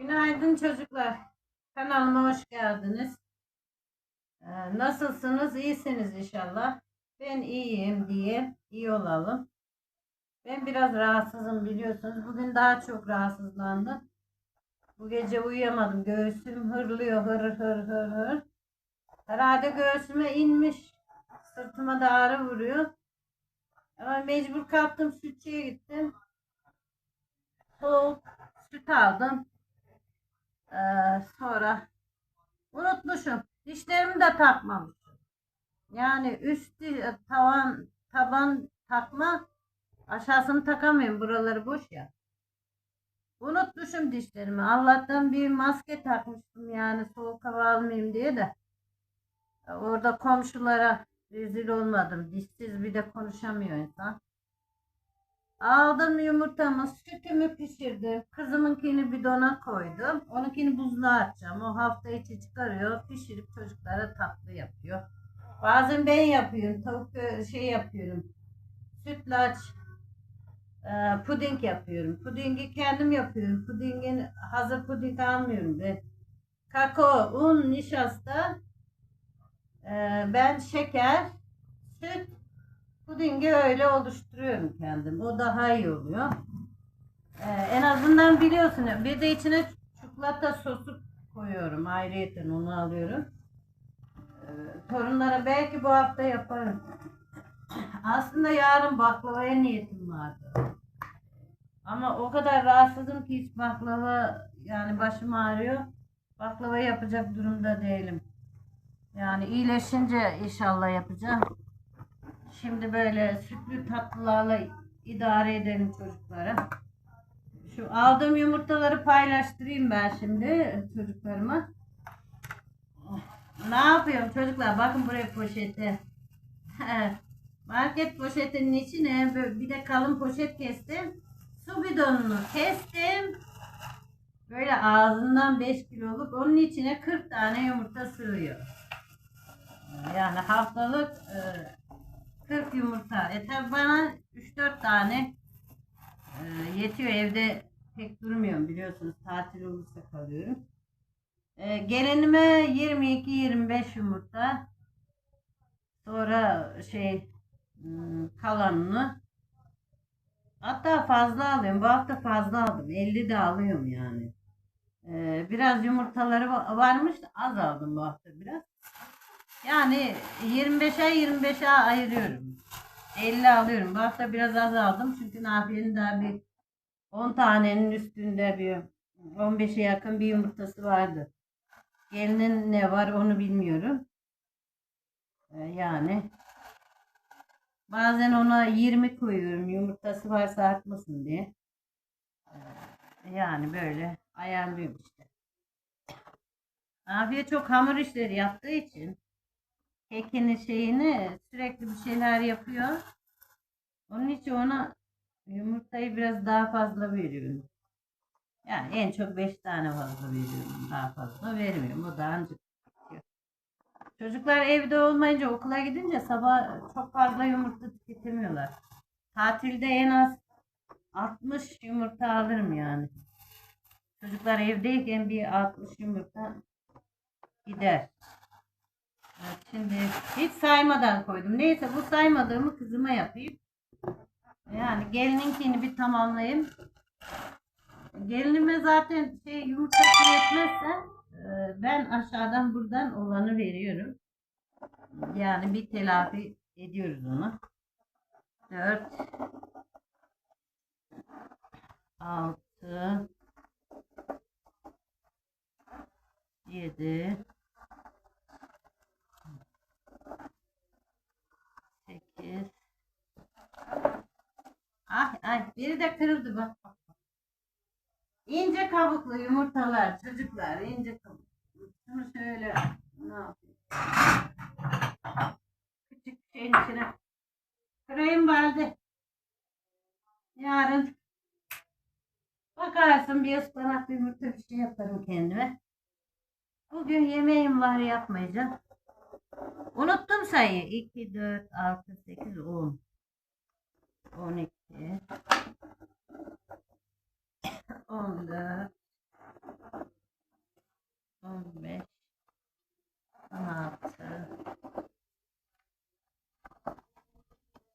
Günaydın çocuklar. Kanalıma hoş geldiniz. Ee, nasılsınız? İyisiniz inşallah. Ben iyiyim diye iyi olalım. Ben biraz rahatsızım biliyorsunuz. Bugün daha çok rahatsızlandım. Bu gece uyuyamadım. Göğsüm hırlıyor. Hır hır hır hır. Herhalde göğsüme inmiş. Sırtıma da ağrı vuruyor. Ama mecbur kalktım sütçüye gittim. Soğuk süt aldım. Ee, sonra unutmuşum. Dişlerimi de takmamışım. Yani üstü tavan taban takma aşağısını takamıyorum. Buraları boş ya. Unutmuşum dişlerimi. Allah'tan bir maske takmıştım yani soğuk hava almayayım diye de. Orada komşulara rezil olmadım. Dişsiz bir de konuşamıyor insan. Aldım yumurtamı, sütümü pişirdim. Kızımınkini bidona koydum. Onunkini buzluğa atacağım. O hafta içi çıkarıyor. Pişirip çocuklara tatlı yapıyor. Bazen ben yapıyorum. Tavuk şey yapıyorum. Sütlaç, e, puding yapıyorum. Pudingi kendim yapıyorum. Pudingin hazır puding almıyorum ben. Kakao, un, nişasta, e, ben şeker, süt, Pudingi öyle oluşturuyorum kendim. O daha iyi oluyor. Ee, en azından biliyorsun. Bir de içine çikolata sosu koyuyorum. Ayrıyeten onu alıyorum. Ee, torunlara belki bu hafta yaparım. Aslında yarın baklavaya niyetim vardı. Ama o kadar rahatsızım ki hiç baklava yani başım ağrıyor. Baklava yapacak durumda değilim. Yani iyileşince inşallah yapacağım. Şimdi böyle sütlü tatlılarla idare edelim çocuklara. Şu aldığım yumurtaları paylaştırayım ben şimdi çocuklarıma. Ne yapıyorum çocuklar? Bakın buraya poşeti. Market poşetinin içine bir de kalın poşet kestim. Su bidonunu kestim. Böyle ağzından 5 kiloluk. Onun içine 40 tane yumurta sığıyor. Yani haftalık e, 40 yumurta. E tabi bana 3-4 tane e, yetiyor. Evde pek durmuyorum biliyorsunuz. Tatil olursa kalıyorum. E, gelenime 22-25 yumurta. Sonra şey hmm, kalanını hatta fazla alıyorum. Bu hafta fazla aldım. 50 de alıyorum yani. E, biraz yumurtaları va- varmış da az aldım bu hafta biraz. Yani 25'e 25'e ayırıyorum. 50 alıyorum. Bu hafta biraz az aldım. Çünkü Nafiye'nin daha bir 10 tanenin üstünde bir 15'e yakın bir yumurtası vardı. Gelinin ne var onu bilmiyorum. Ee, Yani bazen ona 20 koyuyorum. Yumurtası varsa artmasın diye. Ee, Yani böyle ayarlıyorum işte. Nafiye çok hamur işleri yaptığı için kekini şeyini sürekli bir şeyler yapıyor. Onun için ona yumurtayı biraz daha fazla veriyorum. Yani en çok 5 tane fazla veriyorum. Daha fazla vermiyorum. O da ancak. Çocuklar evde olmayınca okula gidince sabah çok fazla yumurta tüketemiyorlar. Tatilde en az 60 yumurta alırım yani. Çocuklar evdeyken bir 60 yumurta gider. Şimdi hiç saymadan koydum. Neyse bu saymadığımı kızıma yapayım. Yani gelininkini bir tamamlayayım. Gelinime zaten şey yumurtası yetmezse e, ben aşağıdan buradan olanı veriyorum. Yani bir telafi ediyoruz onu. 4 6 7 8 Ay ay biri de kırıldı bak. İnce kabuklu yumurtalar çocuklar ince kabuklu. Şunu şöyle ne yapayım? Küçük şeyin içine kırayım bari. Yarın bakarsın bir ıspanaklı yumurta bir şey yaparım kendime. Bugün yemeğim var yapmayacağım. Unuttum sayı. 2, 4, 6, 8, 10. 12. 14. 15. 16.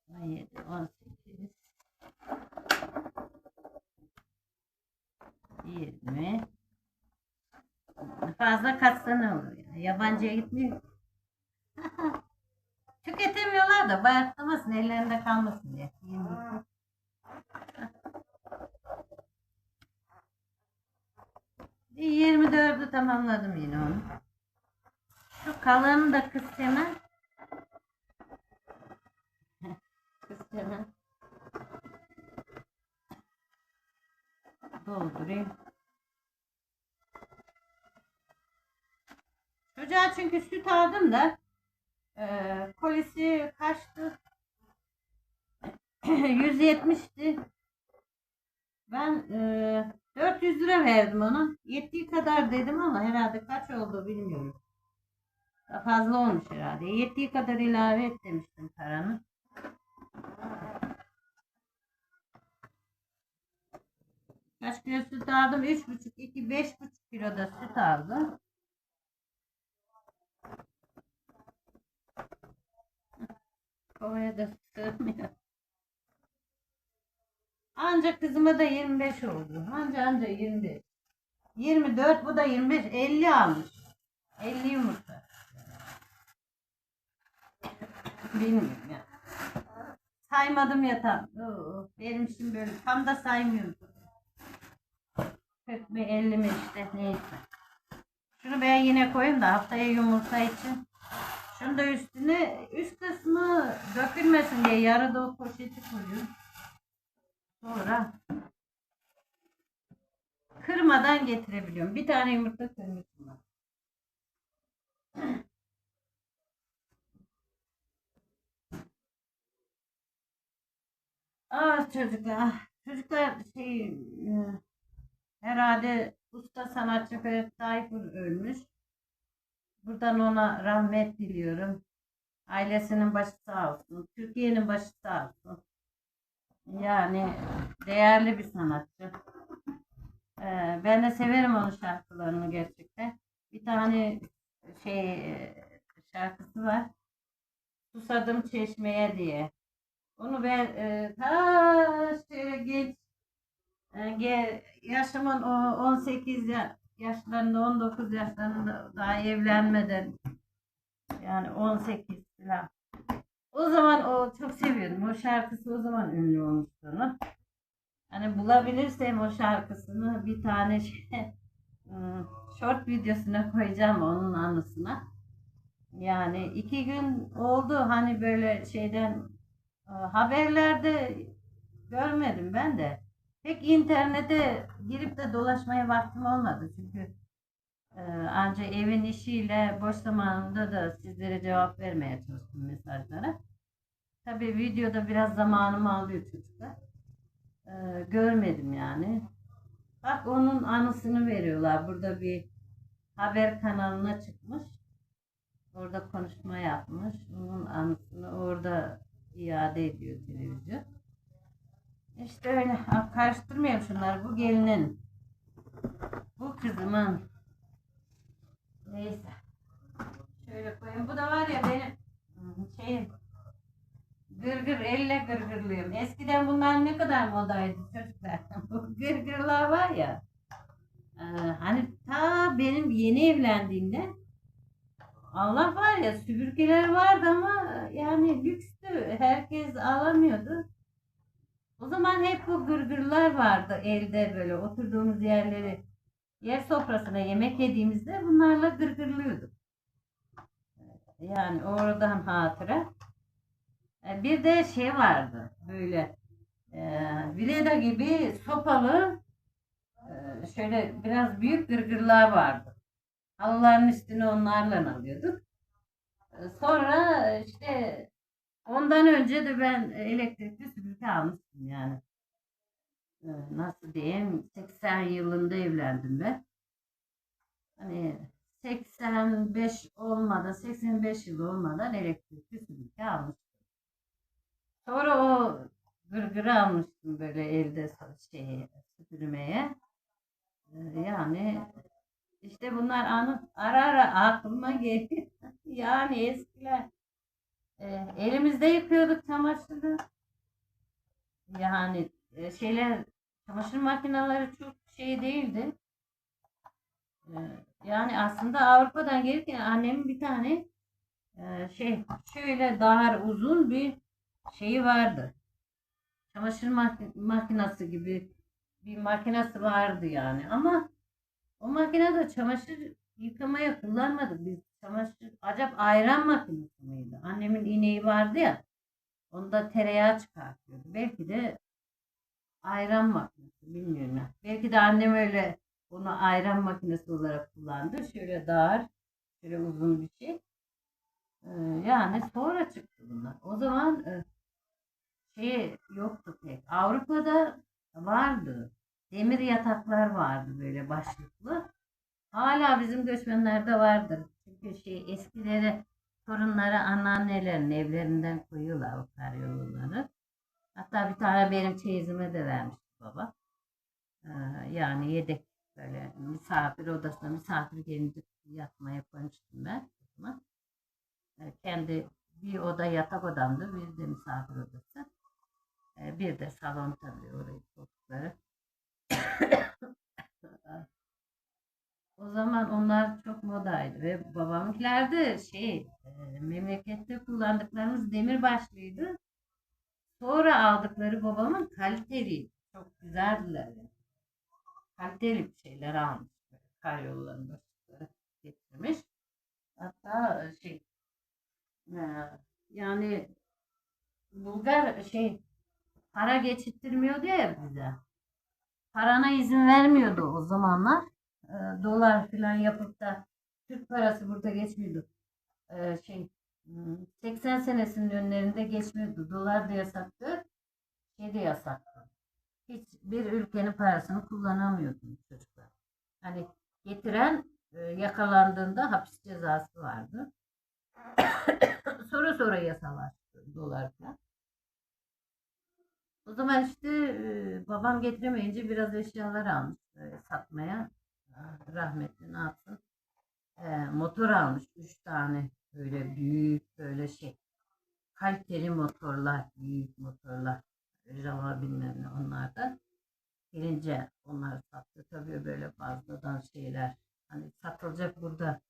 17, 18. 20. Fazla katsa ne olur? Yani? Yabancıya gitmiyor bayatlamasın ellerinde kalmasın diye. 22. Bir 24'ü tamamladım yine onu. Şu kalanı da kız hemen. kız hemen. Doldurayım. Çocuğa çünkü süt aldım da eee kolisi kaçtı? 170'ti. Ben eee 400 lira verdim ona. Yettiği kadar dedim ama herhalde kaç oldu bilmiyorum. Daha fazla olmuş herhalde. Yettiği kadar ilave et demiştim paranı. Kaç kilo süt aldım? 3,5, 2, 5,5 kilo da süt aldım. Kovaya da sığmıyor. Ancak kızıma da 25 oldu. Anca anca 25. 24 bu da 25. 50 almış. 50 yumurta. Bilmiyorum ya. Saymadım ya tam. Oo, benim şimdi böyle tam da saymıyorum. 40 mi 50 mi işte neyse. Şunu ben yine koyayım da haftaya yumurta için. Şunu da üstüne üst kısmı dökülmesin diye yarıda o poşeti koyuyorum. Sonra kırmadan getirebiliyorum. Bir tane yumurta kırmışım ben. Ah çocuklar, ah, çocuklar şey e, herhalde usta sanatçı Ferit Tayfur ölmüş. Buradan ona rahmet diliyorum. Ailesinin başı sağ olsun. Türkiye'nin başı sağ olsun. Yani değerli bir sanatçı. Ee, ben de severim onun şarkılarını gerçekten. Bir tane şey e, şarkısı var. Susadım çeşmeye diye. Onu ben e, ta şöyle genç e, yaşımın o 18 ya- yaşlarında 19 yaşlarında daha evlenmeden yani 18 falan. O zaman o çok seviyordum. O şarkısı o zaman ünlü olmuştu onu. Hani bulabilirsem o şarkısını bir tane şey, ım, short videosuna koyacağım onun anısına. Yani iki gün oldu hani böyle şeyden haberlerde görmedim ben de. Pek internete girip de dolaşmaya vaktim olmadı çünkü e, anca evin işiyle boş zamanında da sizlere cevap vermeye çalıştım mesajlara. Tabii videoda biraz zamanımı alıyor çocuklar. E, görmedim yani. Bak onun anısını veriyorlar. Burada bir haber kanalına çıkmış. Orada konuşma yapmış. Onun anısını orada iade ediyor televizyon. İşte öyle. Karıştırmayayım şunları. Bu gelinin. Bu kızımın. Neyse. Şöyle koyayım. Bu da var ya benim şeyim. Gırgır elle gırgırlıyım. Eskiden bunlar ne kadar modaydı çocuklar. Bu gırgırlar var ya. e, hani ta benim yeni evlendiğimde Allah var ya süpürgeler vardı ama yani lükstü. Herkes alamıyordu. O zaman hep bu gırgırlar vardı elde böyle oturduğumuz yerleri yer sofrasına yemek yediğimizde bunlarla gırgırlıyorduk. Yani oradan hatıra. E, Bir de şey vardı böyle e, vileda gibi sopalı e, şöyle biraz büyük gırgırlar vardı. Halıların üstüne onlarla alıyorduk. E, Sonra işte ondan önce de ben elektrikli süpürge almıştım yani. E, Nasıl diyeyim 80 yılında evlendim ben. Hani 85 olmadan 85 yıl olmadan elektrikli süpürge almıştım. Sonra o gırgırı almıştım böyle elde şey süpürmeye. E, Yani işte bunlar anı ara ara aklıma geliyor. yani eskiler. E, elimizde yıkıyorduk çamaşırı. Yani e, şeyler çamaşır makineleri çok şey değildi. Ee, yani aslında Avrupa'dan gelirken annemin bir tane e, şey şöyle dar uzun bir şeyi vardı. Çamaşır mak- makinesi gibi bir makinesi vardı yani ama o makinede çamaşır yıkamaya kullanmadık biz. Çamaşır acaba ayran makinesi miydi? Annemin ineği vardı ya. Onda tereyağı çıkartıyordu. Belki de ayran makinesi bilmiyorum. Belki de annem öyle onu ayran makinesi olarak kullandı. Şöyle dar, şöyle uzun bir şey. Ee, yani sonra çıktı bunlar. O zaman e, şey yoktu pek. Avrupa'da vardı. Demir yataklar vardı böyle başlıklı. Hala bizim göçmenlerde vardır. Çünkü şey eskileri torunları anneannelerin evlerinden koyuyorlar o karyolaları. Hatta bir tane benim çeyizime de vermişti baba. Ee, yani yedek böyle misafir odasına misafir gelince yatmaya koymuştum ben. Ee, kendi bir oda yatak odamdı, bir de misafir odası. Ee, bir de salon tabii orayı koltukları. O zaman onlar çok modaydı ve babamınkiler şey e, memlekette kullandıklarımız demir başlıydı. Sonra aldıkları babamın kaliteli, çok güzeldiler. Kaliteli bir şeyler almış. Başlıkları getirmiş. Hatta e, şey e, yani Bulgar şey para geçittirmiyordu ya bize. Parana izin vermiyordu o zamanlar e, dolar falan yapıp da Türk parası burada geçmiyordu. E, şey hmm, 80 senesinin önlerinde geçmiyordu. Dolar da yasaktı. Şey de yasaktı. Hiç bir ülkenin parasını kullanamıyordu çocuklar. Hani getiren e, yakalandığında hapis cezası vardı. sonra sonra yasalaştı dolar. O zaman işte e, babam getiremeyince biraz eşyalar almış e, satmaya rahmetli ne yapsın? Ee, motor almış. Üç tane böyle büyük böyle şey. Kaliteli motorlar. Büyük motorlar. Java bilmem ne onlardan. Gelince onları sattı. Tabii böyle fazladan şeyler. Hani satılacak burada.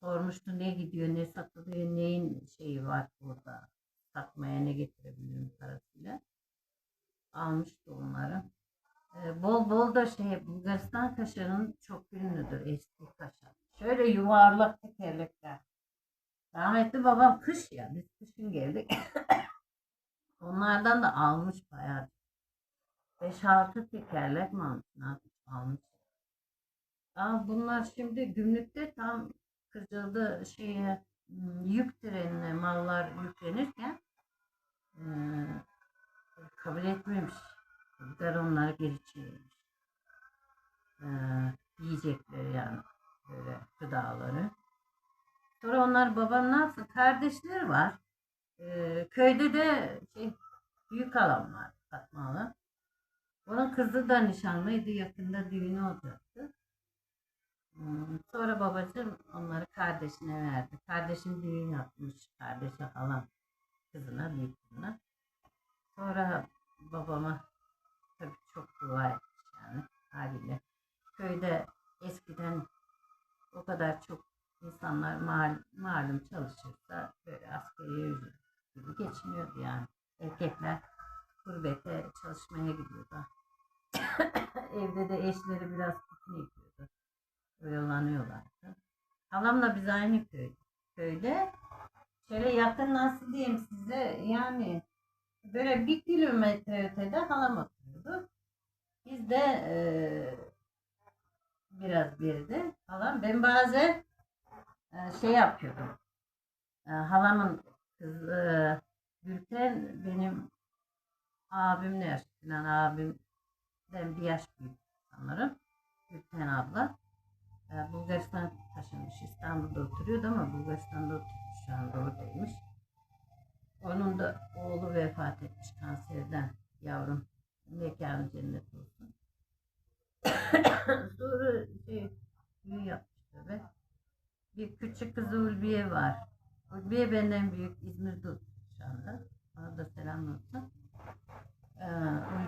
Sormuştu ne gidiyor, ne satılıyor, neyin şeyi var burada. Satmaya ne getirebilirim parasıyla. Almıştı onları. Ee, bol bol da şey Bulgaristan kaşarının çok ünlüdür eski kaşar. Şöyle yuvarlak tekerlekler. Rahmetli babam kış ya biz kışın geldik. Onlardan da almış bayağı. 5-6 tekerlek mi almış? Almış. Aa, bunlar şimdi gümrükte tam Kırcıl'da şeye hmm, yük trenine mallar yüklenirken e, kabul etmemiş. Bulgar onları geri çevirmiş. Ee, yiyecekleri yani böyle gıdaları. Sonra onlar babam ne yapsın? Kardeşleri var. Ee, köyde de şey, büyük halam var Fatmalı. Onun kızı da nişanlıydı. Yakında düğünü olacaktı. Hmm, Sonra babacığım onları kardeşine verdi. Kardeşim düğün yapmış. Kardeşi halam kızına, büyük kızına. Sonra babama tabii çok dua etmiş yani haliyle. Köyde eskiden o kadar çok insanlar mal, malum çalışırsa böyle askeri gibi geçiniyordu yani. Erkekler gurbete çalışmaya gidiyordu. Evde de eşleri biraz tutun yapıyordu. Oyalanıyorlardı. Halamla biz aynı köy. Köyde şöyle yakın nasıl diyeyim size yani böyle bir kilometre ötede halam oturuyordu. Biz de eee, biraz geride halam. Ben bazen eee, şey yapıyordum. Eee, halamın kızı Gülten benim abimle yaş. Sinan abimden bir yaş büyük sanırım. Gülten abla. Eee, Bulgaristan taşınmış. İstanbul'da oturuyordu ama Bulgaristan'da oturuyor. Şu anda oradaymış. Onun da oğlu vefat etmiş kanserden yavrum. Mekanı cennet olsun. Sonra şey, düğün yapmış tabi. Bir küçük kızı Ulviye var. Ulviye benden büyük İzmir'de şu anda. Ona da selam olsun. Ee,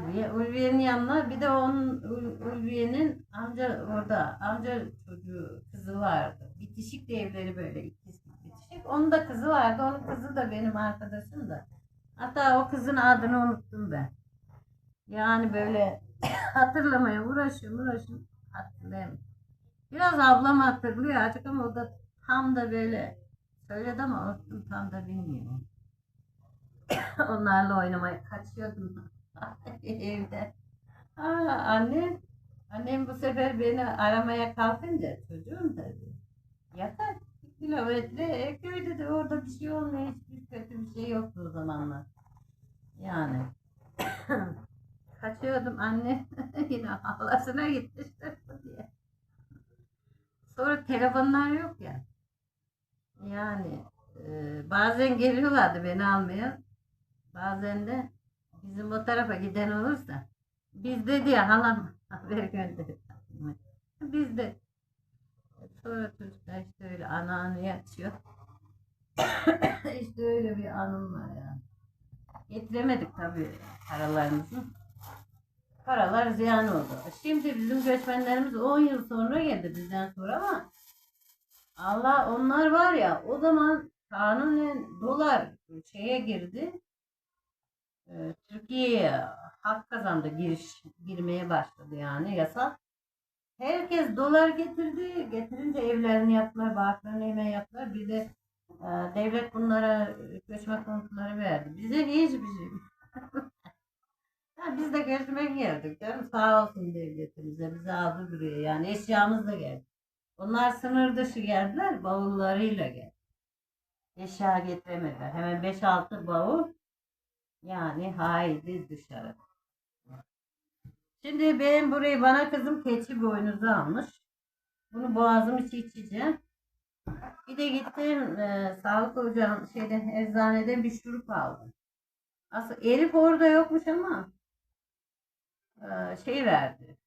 Ulviye Ulviye'nin yanına bir de onun Ul- Ulviye'nin amca orada amca çocuğu kızı vardı. Bitişik de evleri böyle ikisi bitişik. Onun da kızı vardı. Onun kızı da benim arkadaşım da. Hatta o kızın adını unuttum ben. Yani böyle hatırlamaya uğraşıyorum uğraşıyorum hatırlayamıyorum. Biraz ablam hatırlıyor artık ama o da tam da böyle söyledi ama unuttum tam da bilmiyorum. Onlarla oynamaya kaçıyordum evde. Aa, annem, annem bu sefer beni aramaya kalkınca çocuğum. Yakar. bir kilometre köyde de orada bir şey olmuyor. Hiçbir kötü bir şey yoktu o zamanlar. Yani. Kaçıyordum anne. Yine halasına gitmiştir diye. Sonra telefonlar yok ya. Yani e, bazen geliyorlardı beni almaya. Bazen de bizim o tarafa giden olursa biz de diye halam haber gönderir. Biz de sonra çocuklar işte öyle ana anı açıyor. işte öyle bir anım var yani. Getiremedik tabii paralarımızı. Paralar ziyan oldu. Şimdi bizim göçmenlerimiz 10 yıl sonra geldi bizden sonra ama Allah onlar var ya o zaman kanunen dolar şeye girdi. Ee, Türkiye'ye hak kazandı giriş girmeye başladı yani yasa. Herkes dolar getirdi. Getirince evlerini yaptılar, barklarını yemeğe yaptılar. Bir de e, devlet bunlara göçme konutları verdi. Bize niye hiçbir şey? Biz de göçmek geldik canım. Sağ olsun devletimize. Bizi aldı buraya. Yani eşyamız da geldi. Onlar sınır dışı geldiler. Bavullarıyla geldi. Eşya getiremediler. Hemen 5-6 bavul. Yani haydi dışarı. Şimdi ben burayı bana kızım keçi boynuzu almış. Bunu boğazım içi içeceğim. Bir de gittim e, sağlık ocağı şeyden eczaneden bir şurup aldım. Aslında Elif orada yokmuş ama şey verdi.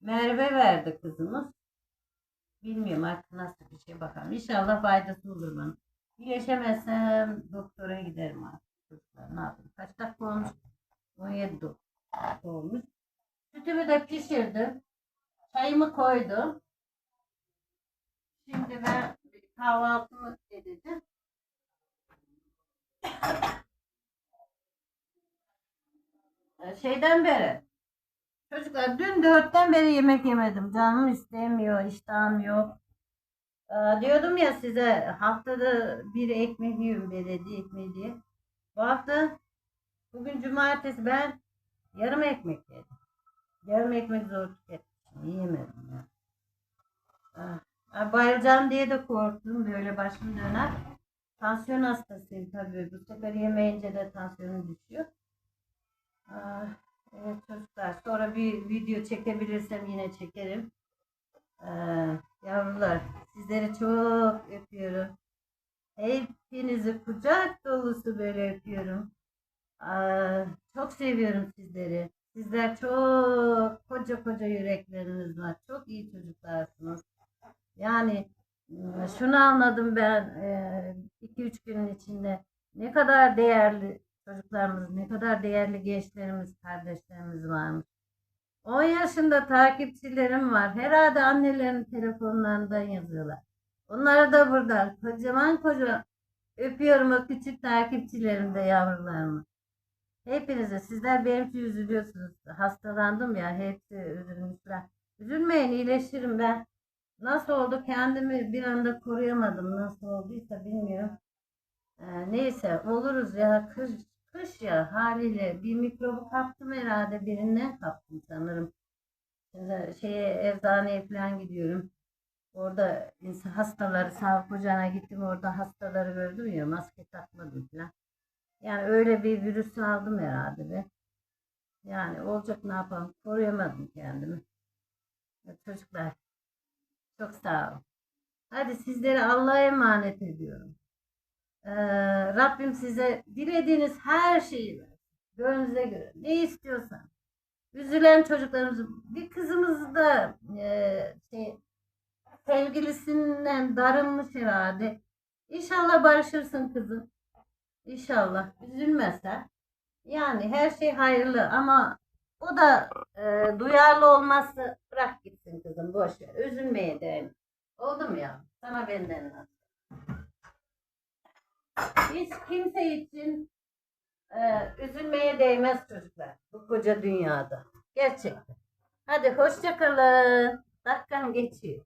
Merve verdi kızımız. Bilmiyorum artık nasıl bir şey bakalım. İnşallah faydası olur bana. İyileşemezsem doktora giderim artık. Çocuklar ne yapayım? Kaç dakika olmuş? 17 dakika olmuş. Sütümü de pişirdim. Çayımı koydum. Şimdi ben kahvaltımı edeceğim. Ee, Şeyden beri çocuklar dün dörtten beri yemek yemedim. Canım istemiyor, iştahım yok. Ee, diyordum ya size haftada bir ekmek yiyorum belediye ekmeği diye. Bu hafta bugün cumartesi ben yarım ekmek yedim. Yarım ekmek zor tükettim. Yiyemedim ya. Ah, bayılacağım diye de korktum. Böyle başım döner. Tansiyon hastasıyım tabii. Bu sefer yemeyince de tansiyonum düşüyor. Ah, evet çocuklar. Sonra bir video çekebilirsem yine çekerim. Ee, yavrular sizleri çok öpüyorum. Hepinizi kucak dolusu böyle öpüyorum. Aa, çok seviyorum sizleri. Sizler çok koca koca yürekleriniz var. Çok iyi çocuklarsınız. Yani şunu anladım ben 2-3 günün içinde. Ne kadar değerli çocuklarımız, ne kadar değerli gençlerimiz, kardeşlerimiz varmış. 10 yaşında takipçilerim var. Herhalde annelerin telefonlarından yazıyorlar. Onları da buradan kocaman koca öpüyorum o küçük takipçilerim de yavrularımı. Hepinize sizler benim için üzülüyorsunuz. Hastalandım ya hepsi üzülmüşler. Üzülmeyin iyileşirim ben. Nasıl oldu kendimi bir anda koruyamadım. Nasıl olduysa bilmiyorum. Ee, neyse oluruz ya kış, kış ya haliyle bir mikrobu kaptım herhalde birinden kaptım sanırım. Şeye eczaneye falan gidiyorum. Orada hastaları sağlık ocağına gittim orada hastaları gördüm ya maske takmadım falan. Yani öyle bir virüs aldım herhalde be. Yani olacak ne yapalım koruyamadım kendimi. Çocuklar çok sağ olun. Hadi sizleri Allah'a emanet ediyorum. Ee, Rabbim size dilediğiniz her şeyi versin. Gönlünüze göre. Ne istiyorsan. Üzülen çocuklarımızı bir kızımız da e, şey, sevgilisinden darılmış herhalde. İnşallah barışırsın kızım. İnşallah. Üzülmezsen. Yani her şey hayırlı ama o da e, duyarlı olması bırak gitsin kızım boş ver. Üzülmeye değmez. Oldu mu ya? Sana benden nasıl? Hiç kimse için e, üzülmeye değmez çocuklar. Bu koca dünyada. Gerçekten. Hadi hoşça kalın. Dakikam geçiyor.